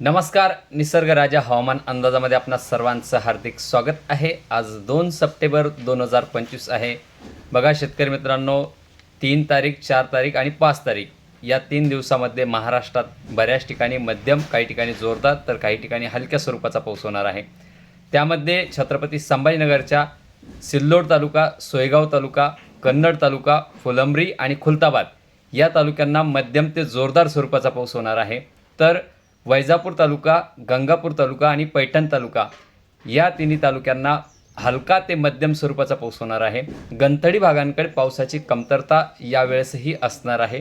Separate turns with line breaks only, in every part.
नमस्कार निसर्ग राजा हवामान अंदाजामध्ये आपणा सर्वांचं हार्दिक स्वागत आहे. आज दोन सप्टेंबर दोन हजार पंचवीस आहे. बघा शेतकरी मित्रांनो तीन तारीख चार तारीख आणि पाच तारीख या तीन दिवसामध्ये महाराष्ट्रात बऱ्याच ठिकाणी मध्यम काही ठिकाणी जोरदार तर काही ठिकाणी हलक्या स्वरूपाचा पाऊस होणार आहे. त्यामध्ये छत्रपती संभाजीनगरच्या सिल्लोड तालुका सोयगाव तालुका कन्नड तालुका फुलंब्री आणि खुलताबाद या तालुक्यांना मध्यम ते जोरदार स्वरूपाचा पाऊस होणार आहे. तर वैजापूर तालुका गंगापूर तालुका आणि पैठण तालुका या तिन्ही तालुक्यांना हलका ते मध्यम स्वरूपाचा पाऊस होणार आहे. गंथडी भागांकडे पावसाची कमतरता यावेळेसही असणार आहे.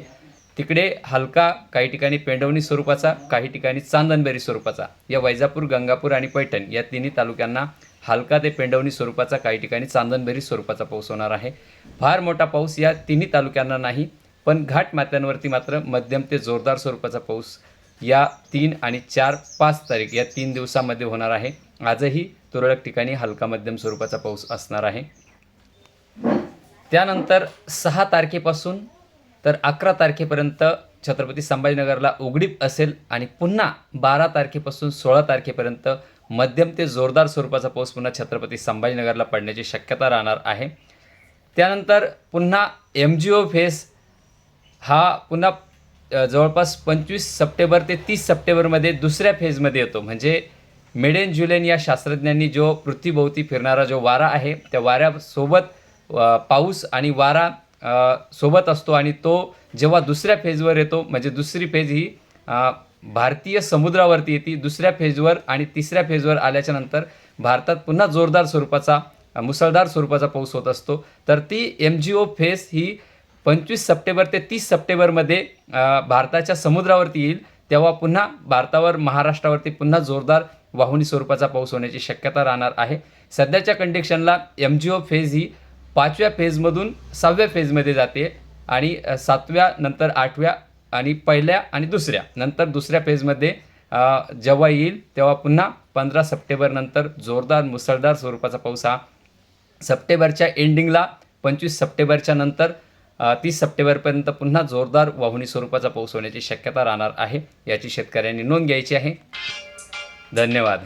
तिकडे हलका काही ठिकाणी पेंडवणी स्वरूपाचा काही ठिकाणी चांदणबेरी स्वरूपाचा या वैजापूर गंगापूर आणि पैठण या तिन्ही तालुक्यांना हलका ते पेंडवणी स्वरूपाचा काही ठिकाणी चांदणबेरी स्वरूपाचा पाऊस होणार आहे. फार मोठा पाऊस या तिन्ही तालुक्यांना नाही पण घाट माथ्यांवरती मात्र मध्यम ते जोरदार स्वरूपाचा पाऊस या तीन आणि चार पाच तारीख या तीन दिवसामध्ये होणार आहे. आजही तुरळक ठिकाणी हलका मध्यम स्वरूपाचा पाऊस असणार आहे. त्यानंतर सहा तारखेपासून तर अकरा तारखेपर्यंत छत्रपती संभाजीनगरला उघडीप असेल आणि पुन्हा बारा तारखेपासून सोळा तारखेपर्यंत मध्यम ते जोरदार स्वरूपाचा पाऊस पुन्हा छत्रपती संभाजीनगरला पडण्याची शक्यता राहणार आहे. त्यानंतर पुन्हा एम जी ओ फेस हा पुन्हा जवळपास पंचवीस सप्टेंबर ते तीस सप्टेंबरमध्ये दुसऱ्या फेजमध्ये येतो. म्हणजे मेडेन जुलेन या शास्त्रज्ञांनी जो पृथ्वीभोवती फिरणारा जो वारा आहे त्या वाऱ्यासोबत पाऊस आणि वारा सोबत असतो आणि तो जेव्हा दुसऱ्या फेजवर येतो म्हणजे दुसरी फेज ही भारतीय समुद्रावरती येते दुसऱ्या फेजवर आणि तिसऱ्या फेजवर आल्याच्यानंतर भारतात पुन्हा जोरदार स्वरूपाचा मुसळधार स्वरूपाचा पाऊस होत असतो. तर ती एम जी ओ फेज ही पंचवीस सप्टेंबर ते तीस सप्टेंबरमध्ये भारताच्या समुद्रावरती येईल तेव्हा पुन्हा भारतावर महाराष्ट्रावरती पुन्हा जोरदार वाहुनी स्वरूपाचा पाऊस होण्याची शक्यता राहणार आहे. सध्याच्या कंडिशनला एम जी ओ फेज ही पाचव्या फेजमधून सहाव्या फेजमध्ये जाते आणि सातव्या नंतर आठव्या आणि पहिल्या आणि दुसऱ्या. नंतर दुसऱ्या फेजमध्ये जेव्हा येईल तेव्हा पुन्हा पंधरा सप्टेंबरनंतर जोरदार मुसळधार स्वरूपाचा पाऊस हा सप्टेंबरच्या एंडिंगला पंचवीस सप्टेंबरच्या नंतर तीस सप्टेंबरपर्यंत पुन्हा जोरदार वाहुनी स्वरूपाचा पाऊस होण्याची शक्यता राहणार आहे याची शेतकऱ्यांनी नोंद घ्यायची आहे. धन्यवाद.